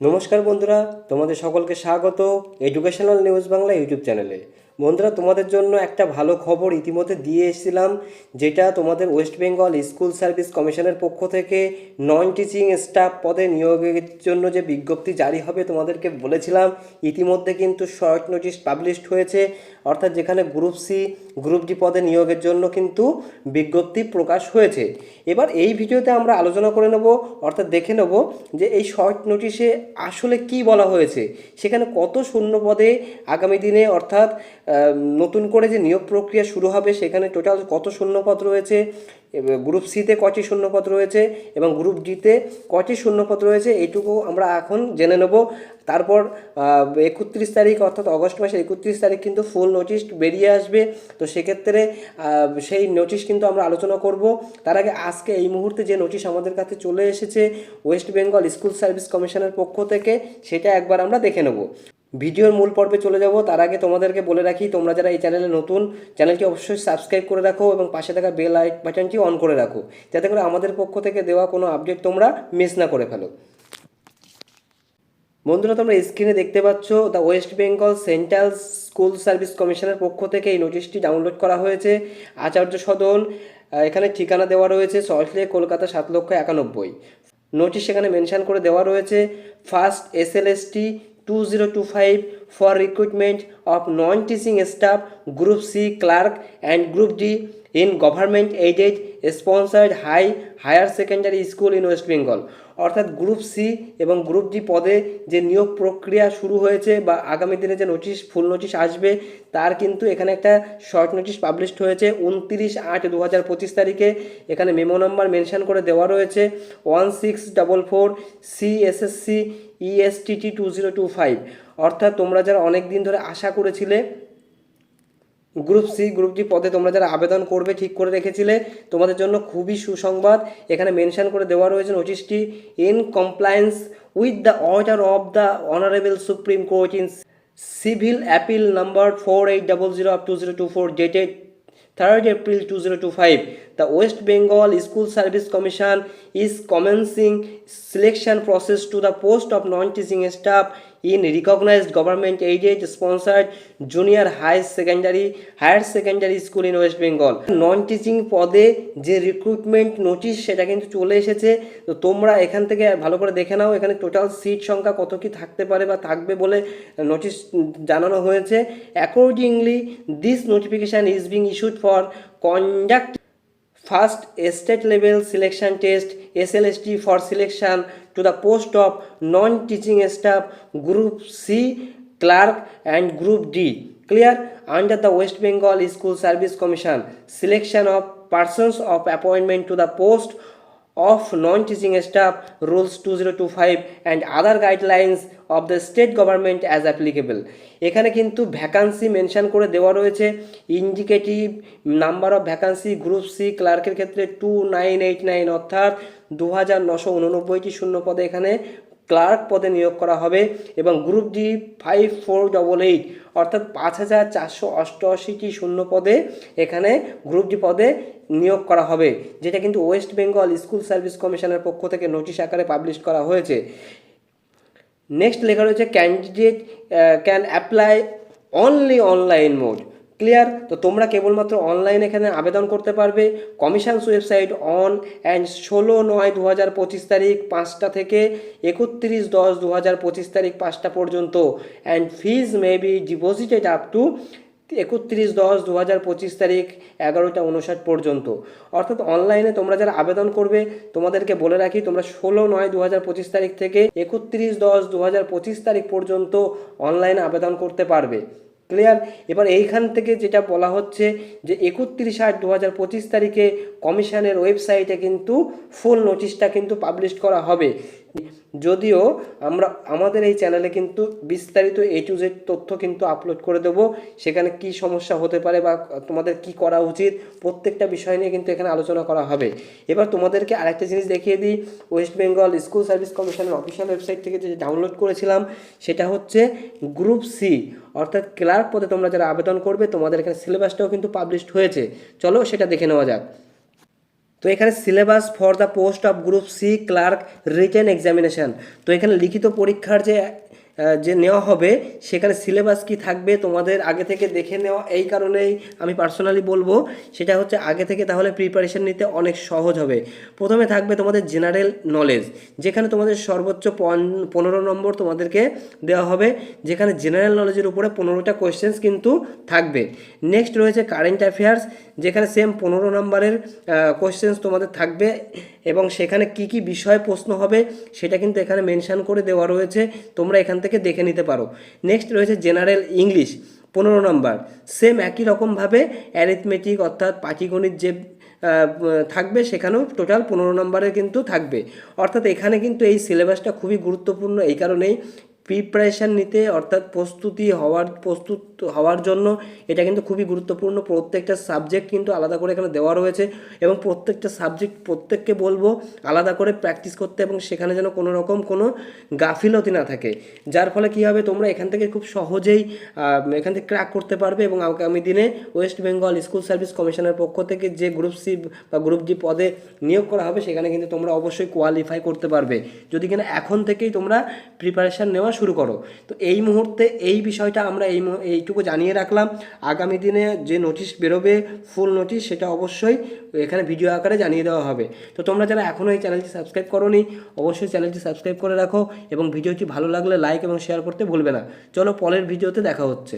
নমস্কার বন্ধুরা তোমাদের সকলকে স্বাগত এডুকেশনাল নিউজ বাংলা ইউটিউব চ্যানেলে। বন্ধুরা, তোমাদের জন্য একটা ভালো খবর ইতিমধ্যে দিয়ে এসেছিলাম, যেটা তোমাদের ওয়েস্ট বেঙ্গল স্কুল সার্ভিস কমিশনের পক্ষ থেকে নন টিচিং স্টাফ পদে নিয়োগের জন্য যে বিজ্ঞপ্তি জারি হবে তোমাদেরকে বলেছিলাম, ইতিমধ্যে কিন্তু শর্ট নোটিশ পাবলিশড হয়েছে। অর্থাৎ যেখানে গ্রুপ সি গ্রুপ ডি পদে নিয়োগের জন্য কিন্তু বিজ্ঞপ্তি প্রকাশ হয়েছে। এবার এই ভিডিওতে আমরা আলোচনা করে নেব, অর্থাৎ দেখে নেব যে এই শর্ট নোটিশে আসলে কি বলা হয়েছে। সেখানে কত শূন্য পদে আগামী দিনে, অর্থাৎ নতুন করে যে নিয়োগ প্রক্রিয়া শুরু হবে, সেখানে টোটাল কত শূন্যপদ রয়েছে গ্রুপ সিতে কটি শূন্যপদ রয়েছে এবং গ্রুপ ডিতে কটি শূন্যপদ রয়েছে, এইটুকু আমরা এখন জেনে নেব। তারপর একত্রিশ তারিখ অর্থাৎ অগস্ট মাসের একত্রিশ তারিখ কিন্তু ফুল নোটিশ বেরিয়ে আসবে। তো সেক্ষেত্রে সেই নোটিশ কিন্তু আমরা আলোচনা করব। তার আগে আজকে এই মুহূর্তে যে নোটিশ আমাদের কাছে চলে এসেছে ওয়েস্ট বেঙ্গল স্কুল সার্ভিস কমিশনের পক্ষ থেকে, সেটা একবার আমরা দেখে নেব। ভিডিওর মূল পর্বে চলে যাব। তার আগে তোমাদেরকে বলে রাখি, তোমরা যারা এই চ্যানেলে নতুন, চ্যানেলটি অবশ্যই সাবস্ক্রাইব করে রাখো এবং পাশে থাকা বেল আইক বাটনটি অন করে রাখো। যাতে করে আমাদের পক্ষ থেকে দেওয়া কোনো আপডেট তোমরা মিস না করে ফেলো। বন্ধুরা, তোমরা স্ক্রিনে দেখতে পাচ্ছ the West Bengal central school service কমিশনের পক্ষ থেকে এই নোটিশটি ডাউনলোড করা হয়েছে। আচার্য সদন এখানে ঠিকানা দেওয়া রয়েছে সল্টলে কলকাতা সাত লক্ষ একানব্বই। নোটিশ এখানে মেনশান করে দেওয়া রয়েছে first S L ST 2025 for recruitment of non-teaching staff, Group C clerk and Group D in government aided sponsored high higher secondary school in West Bengal অর্থাৎ গ্রুপ সি এবং গ্রুপ ডি পদে যে নিয়োগ প্রক্রিয়া শুরু হয়েছে বা আগামী দিনে যে নোটিশ ফুল নোটিশ আসবে, তার কিন্তু এখানে একটা শর্ট নোটিশ পাবলিশড হয়েছে উনত্রিশ আট দু হাজার পঁচিশ তারিখে। এখানে মেমো নাম্বার মেনশন করে দেওয়া রয়েছে one six double four C S S C ESTT two zero two five অর্থাৎ তোমরা যারা অনেক দিন ধরে আশা করেছিলে গ্রুপ সি গ্রুপ ডি পদে তোমরা যারা আবেদন করবে, ঠিক করে রেখেছিলে, তোমাদের জন্য খুবই সুসংবাদ। এখানে মেনশন করে দেওয়া রয়েছে নোটিশটি in compliance with the order of the honourable Supreme Court in civil appeal number four eight double zero up two zero two four dated third April two zero two five the West Bengal school service commission is commencing selection process to the post of non teaching staff in recognized government aided sponsored junior high secondary higher secondary school in west bengal non teaching পদে যে recruitment notice সেটা কিন্তু চলে এসেছে তো তোমরা এখান থেকে ভালো করে দেখে নাও এখানে টোটাল সিট সংখ্যা কত কি থাকতে পারে বা থাকবে বলে নোটিশ জানানো হয়েছে accordingly this notification is being issued for conduct a state level selection test SLST for selection to the post of non-teaching staff Group C clerk and Group D. Clear under the West Bengal School Service Commission. Selection of persons of appointment to the post of non-teaching staff, rules 2025 and other guidelines of the state government as applicable. এখানে কিন্তু vacancy mention করে দেওয়া রয়েছে। Indicative number of vacancy group C ক্লার্কের ক্ষেত্রে two nine eight nine অর্থাৎ দু হাজার নশো উননব্বইটি শূন্য পদে এখানে ক্লার্ক পদে নিয়োগ করা হবে এবং group D five four double eight অর্থাৎ পাঁচ হাজার চারশো অষ্টআশিটি শূন্য পদে এখানে গ্রুপ ডি পদে নিয়োগ করা হবে, যেটা কিন্তু ওয়েস্ট বেঙ্গল স্কুল সার্ভিস কমিশনের পক্ষ থেকে নোটিশ আকারে পাবলিশ করা হয়েছে। নেক্সট লেখা রয়েছে candidate can apply only online mode clear তো তোমরা কেবলমাত্র অনলাইন এখানে আবেদন করতে পারবে। কমিশনস ওয়েবসাইট অন অ্যান্ড ষোলো নয় দু হাজার পঁচিশ তারিখ পাঁচটা থেকে একত্রিশ দশ দু হাজার পঁচিশ তারিখ পাঁচটা পর্যন্ত। And fees may be deposited up to একত্রিশ দশ দু হাজার পঁচিশ তারিখ এগারোটা উনষাট পর্যন্ত। অর্থাৎ অনলাইনে তোমরা যারা আবেদন করবে, তোমাদেরকে বলে রাখি, তোমরা ষোলো নয় দু হাজার পঁচিশ তারিখ থেকে একত্রিশ দশ দু হাজার পঁচিশ তারিখ পর্যন্ত অনলাইনে আবেদন করতে পারবে। ক্লিয়ার এবার এইখান থেকে যেটা বলা হচ্ছে যে একত্রিশ আট দু হাজার পঁচিশ তারিখে কমিশনের ওয়েবসাইটে কিন্তু ফুল নোটিশটা কিন্তু পাবলিশ করা হবে। যদিও আমরা, আমাদের এই চ্যানেলে কিন্তু বিস্তারিত এ টু জেড তথ্য কিন্তু আপলোড করে দেবো। সেখানে কি সমস্যা হতে পারে বা তোমাদের কি করা উচিত, প্রত্যেকটা বিষয় নিয়ে কিন্তু এখানে আলোচনা করা হবে। এবার তোমাদেরকে আরেকটা জিনিস দেখিয়ে দিই। ওয়েস্ট বেঙ্গল স্কুল সার্ভিস কমিশনের অফিসিয়াল ওয়েবসাইট থেকে যে ডাউনলোড করেছিলাম, সেটা হচ্ছে গ্রুপ সি অর্থাৎ ক্লার্ক পদে তোমরা যারা আবেদন করবে, তোমাদের এখানে সিলেবাসটাও কিন্তু পাবলিশড হয়েছে। চলো সেটা দেখে নেওয়া যাক। তো এখানে syllabus for the post of group C clerk written examination তো এখানে লিখিত পরীক্ষার যে যে নেওয়া হবে, সেখানে সিলেবাস কি থাকবে তোমাদের আগে থেকে দেখে নেওয়া, এই কারণেই আমি পার্সোনালি বলব, সেটা হচ্ছে আগে থেকে তাহলে প্রিপারেশন নিতে অনেক সহজ হবে। প্রথমে থাকবে তোমাদের জেনারেল নলেজ যেখানে তোমাদের সর্বোচ্চ পন- পনেরো নম্বর তোমাদেরকে দেওয়া হবে, যেখানে জেনারেল নলেজের উপরে পনেরোটা কোয়েশ্চেন্স কিন্তু থাকবে। নেক্সট রয়েছে কারেন্ট অ্যাফেয়ার্স যেখানে সেম পনেরো নম্বরের কোয়েশ্চেন্স তোমাদের থাকবে। এবং সেখানে কি কি বিষয়ে প্রশ্ন হবে সেটা কিন্তু এখানে মেনশান করে দেওয়া রয়েছে। তোমরা এখান থেকে দেখে নিতে পারো। নেক্সট রয়েছে জেনারেল ইংলিশ পনেরো নম্বর। সেম একই রকমভাবে অ্যারিথমেটিক অর্থাৎ পাটিগণিত যে থাকবে সেখানেও টোটাল পনেরো নম্বরের কিন্তু থাকবে। অর্থাৎ এখানে কিন্তু এই সিলেবাসটা খুবই গুরুত্বপূর্ণ এই কারণেই প্রিপারেশান নিতে অর্থাৎ প্রস্তুতি হওয়ার প্রস্তুত হওয়ার জন্য এটা কিন্তু খুবই গুরুত্বপূর্ণ। প্রত্যেকটা সাবজেক্ট কিন্তু আলাদা করে এখানে দেওয়া রয়েছে এবং প্রত্যেকটা সাবজেক্ট প্রত্যেককে বলব আলাদা করে প্র্যাকটিস করতে এবং সেখানে যেন কোনো রকম কোনো গাফিলতি না থাকে। যার ফলে কী হবে? তোমরা এখান থেকে খুব সহজেই এখান থেকে ক্র্যাক করতে পারবে এবং আগামী দিনে ওয়েস্ট বেঙ্গল স্কুল সার্ভিস কমিশনের পক্ষ থেকে যে গ্রুপ সি বা গ্রুপ ডি পদে নিয়োগ করা হবে, সেখানে কিন্তু তোমরা অবশ্যই কোয়ালিফাই করতে পারবে। যদি কিনা এখন থেকেই তোমরা প্রিপারেশান নেওয়া শুরু করো। তো এই মুহূর্তে এই বিষয়টা আমরা এই মুহূ- এইটুকু জানিয়ে রাখলাম। আগামী দিনে যে নোটিশ বেরোবে ফুল নোটিশ, সেটা অবশ্যই এখানে ভিডিও আকারে জানিয়ে দেওয়া হবে। তো তোমরা যারা এখনও এই চ্যানেলটি সাবস্ক্রাইব করোনি, অবশ্যই চ্যানেলটি সাবস্ক্রাইব করে রাখো এবং ভিডিওটি ভালো লাগলে লাইক এবং শেয়ার করতে ভুলবে না। চলো পরের ভিডিওতে দেখা হচ্ছে।